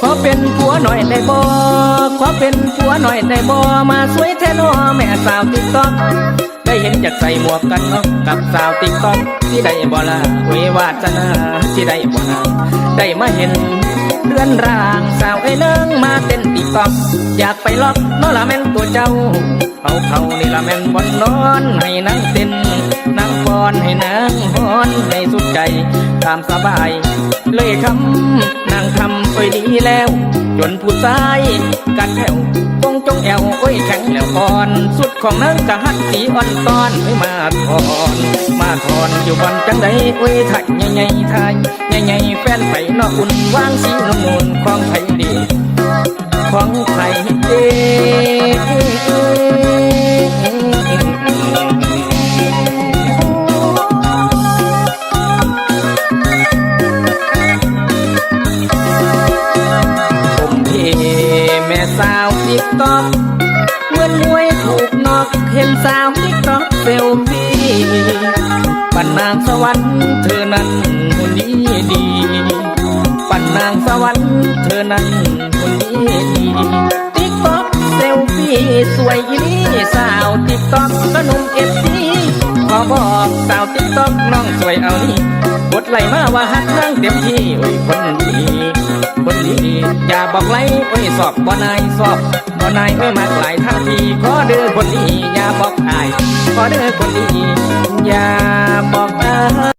ขอเป็นผัวหน่อยได้บ่ขอเป็นผัวหน่อยได้บ่มาสวยแท้นอแม่สาวติ๊กต๊อกได้เห็นจากใส่หมวกกันน็อกกับสาวติ๊กต๊อกที่ได้บ่ละเววาสนาที่ได้บ่ละได้มาเห็นเรือนร่างสาวไอ้เลิงมาเต้นติ๊กต๊อกอยากไปล็อกนอละแม่นตัวเจ้า เขาเขานี่ละแม่นบอนนอนให้นั่งเต้นนั่งฟ้อนให้นางฮอนให้สุดใจตามสบาย เลยคำนางทำโอ้ยดีแล้ว จนผู้ชายกัดแถวคงจงแอวโอ้ยแข็งแล้วอ่อน สุดของนางกะหัดสีอ่อนตอนไม่มาทอนมาทอนอยู่บอนจังใดโอ้ยไทยใหญ่ๆไทยใหญ่ๆแฟนไปนอกอุ่นวางสีน้ำมูลของไทยดีของไทยเด้ผ กอกเมื่อมวยถูกนอกเห็นสาวติ๊กต๊อกเซลฟี่ปันนางสวรรค์เธอนั้นหุ่นดีดี ปันนางสวรรค์เธอนั้นหุ่นดีดีติ๊กต๊อกเซลฟี่สวยอีนี่สาวติ๊กต๊อกก็นุ่มเอฟซีขอบอกสาวติ๊กต๊อกน้องสวยเอานี่กดไหลมาว่าฮักนั่งเต็มที่โอ้ยคนดี คนดีอย่าบอกไล่โอ้ยสอบบ่นายสอบบ่นายไม่มากหลายท่าทีขอเด้อคนดีอย่าบอกอายขอเด้อคนดีอย่าบอกอาย